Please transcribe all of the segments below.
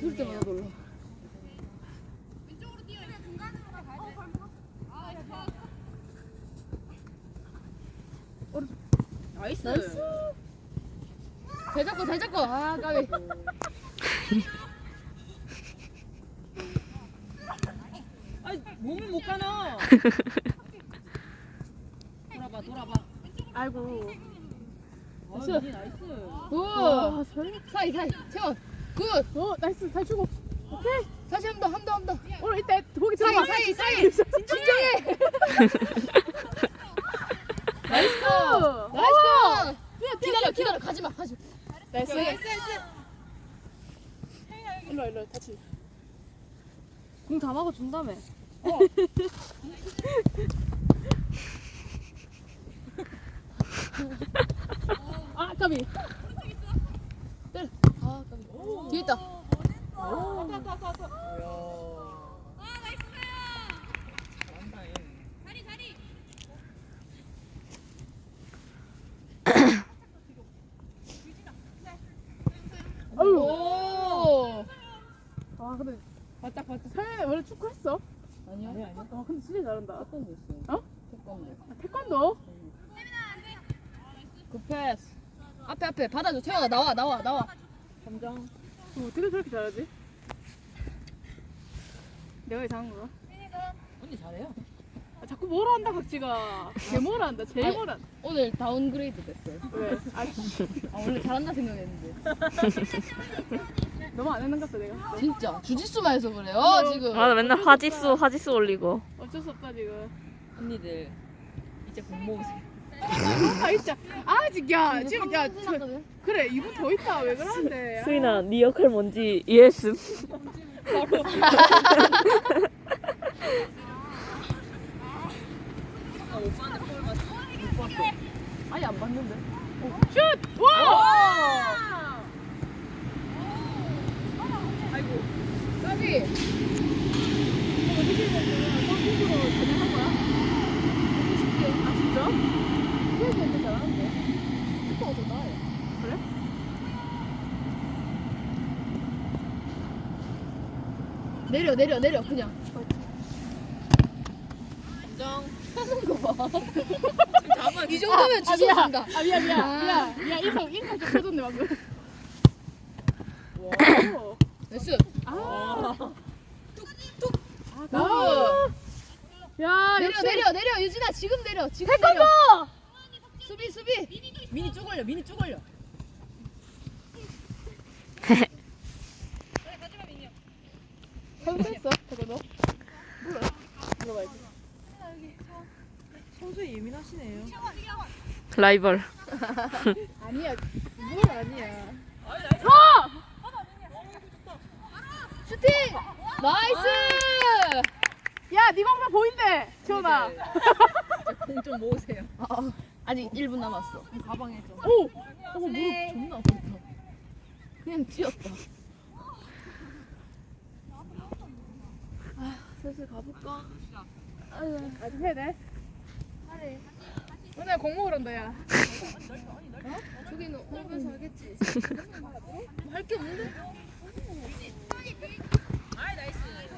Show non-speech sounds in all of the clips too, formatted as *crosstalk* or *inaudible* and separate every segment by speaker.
Speaker 1: 그럴 때마다 놀라.
Speaker 2: 나이스.
Speaker 1: 나이스. 잘 잡고 잘 잡고. 아 까비.
Speaker 2: 아, 몸을 못 가나. *laughs* 돌아봐, 돌아봐.
Speaker 3: 아이고.
Speaker 2: 아,
Speaker 1: 나이스.
Speaker 2: 미니 나이스.
Speaker 1: 굿.
Speaker 3: 아, 설.
Speaker 1: 사이 사이. 채원. 굿.
Speaker 3: 어, 나이스. 잘 주고. 오케이.
Speaker 1: 다시 한번한번한 번.
Speaker 3: 오늘 이때 거기
Speaker 1: 사이
Speaker 3: 들어가.
Speaker 1: 사이 사이. 진정해. 나이스. 나이스. 기다려 기다려 가지 마 가지 마.
Speaker 3: 나이스. 일로 와, 일로 와, 다치.
Speaker 2: 공다 막아 준다며. *laughs*
Speaker 3: 아, 까비.
Speaker 1: 때려. 아 까비. 뒤에 있다.
Speaker 3: 어우.
Speaker 1: 오.
Speaker 3: 아, 근데
Speaker 2: 바짝 바짝.
Speaker 3: 설 원래 축구 했어?
Speaker 1: 아니야.
Speaker 2: 아니 아니.
Speaker 3: 아, 근데 진짜 잘한다.
Speaker 1: 태권도 있어.
Speaker 3: 어?
Speaker 1: 태권도.
Speaker 3: 아, 태권도?
Speaker 1: 굿 패스. 앞에 앞에 받아줘. 태영아 나와 나와 나와.
Speaker 2: 감정.
Speaker 3: 어, 어떻게 저렇게 잘하지? 내가 왜 잘한 거야?
Speaker 2: 언니 잘해요.
Speaker 3: 아, 자꾸 뭐라 한다, 각지가. 개 뭐라 한다, 제일
Speaker 1: 아니.
Speaker 3: 뭐라 한다.
Speaker 1: 오늘 다운그레이드 됐어요.
Speaker 3: 왜? 아, 씨.
Speaker 1: 아 원래 잘한다 생각했는데.
Speaker 3: 너무 안 했는 것 같다, 내가.
Speaker 1: 진짜 주짓수만 해서 그래요 지금.
Speaker 4: 맞아 맨날 화지수 화지수 올리고
Speaker 3: 어쩔 수 없다, 지금.
Speaker 2: 언니들 이제 공 모으세요.
Speaker 3: 아, 진짜. 아직, 야, 지금, 야, 저. 그래, 이분 더 있다. 왜 그러는데? 아.
Speaker 4: 수인아 네 역할 뭔지 이해했음
Speaker 2: 아, *laughs* 오빠한테 볼 봤어.
Speaker 1: 아니 안 봤는데.
Speaker 3: 슛! 와!
Speaker 2: 아이고.
Speaker 1: 까비.
Speaker 3: 어떻게 되면 골키퍼로 전향한 거야? 아, 진짜?
Speaker 1: 태영이 잘하는데. 슈퍼가 더 나아요.
Speaker 3: 그래?
Speaker 1: 내려 내려 내려 그냥.
Speaker 2: 감정.
Speaker 1: 하는 거 봐.
Speaker 2: 잡아.
Speaker 1: 이 정도면
Speaker 3: 아,
Speaker 1: 주짓수인다.
Speaker 3: 미안. 아, 미안, 미안.
Speaker 1: 아.
Speaker 3: 미안. 미안, 인상, 인상 좀 터졌네, 방금.
Speaker 2: 와.
Speaker 3: 오.
Speaker 1: 나이스.
Speaker 3: 아,
Speaker 1: 아,
Speaker 3: 나. 야,
Speaker 1: 내려
Speaker 3: 역시.
Speaker 1: 내려 내려 유진아 지금 내려 지금 내려. 수비 수비.
Speaker 2: 미니 쭉 올려. 미니 쭉 올려.
Speaker 3: 잘못했어, 저거도. 몰라. 물어봐야지.
Speaker 2: 평소에 예민 하시네요.
Speaker 4: 라이벌 *laughs*
Speaker 3: 아니야, 뭘 아니야.
Speaker 1: 슈팅. 나이스.
Speaker 3: 야, 네 방금 보인대, 지원아.
Speaker 2: 공좀 모으세요.
Speaker 1: 아, 아직 1분 남았어.
Speaker 2: 가방에 좀.
Speaker 3: 오!
Speaker 1: 어 무릎 존나 아팠다. 그냥 튀었다. 아 슬슬 가볼까?
Speaker 3: 아직 해야 돼? 오늘 공 먹으러 온다, 야.
Speaker 1: 저기는 오면서 하겠지. 할 게 없는데?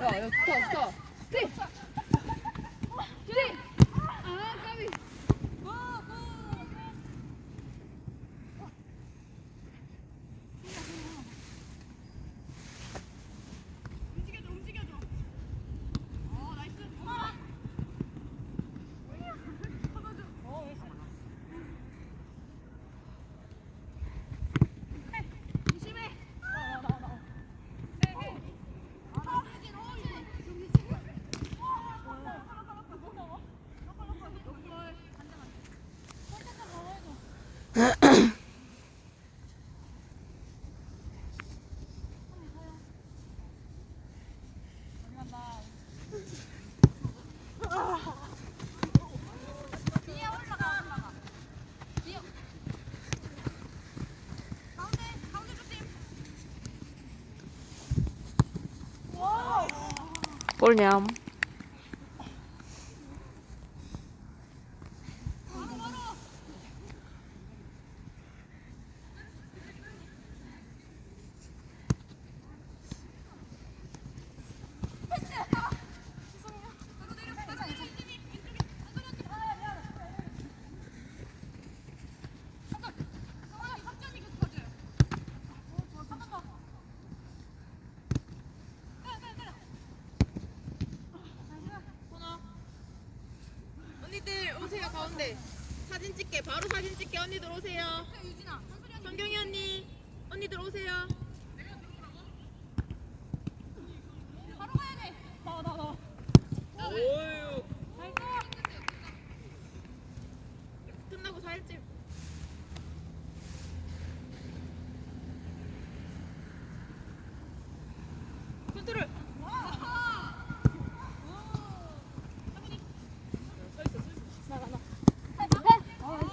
Speaker 1: 야, 야, 좋다, 좋다. 스테이!
Speaker 4: 꼴냠
Speaker 2: 가운데 사진 찍게 바로 사진 찍게. 언니들 오세요. 성경이 언니. 언니들 오세요. 끝나고 사진 찍 컨트롤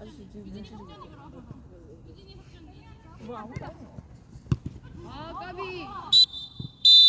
Speaker 3: 아저씨 지금 눈치 주고 있거든. 뭐 아무것도 안 해.
Speaker 1: 아 까비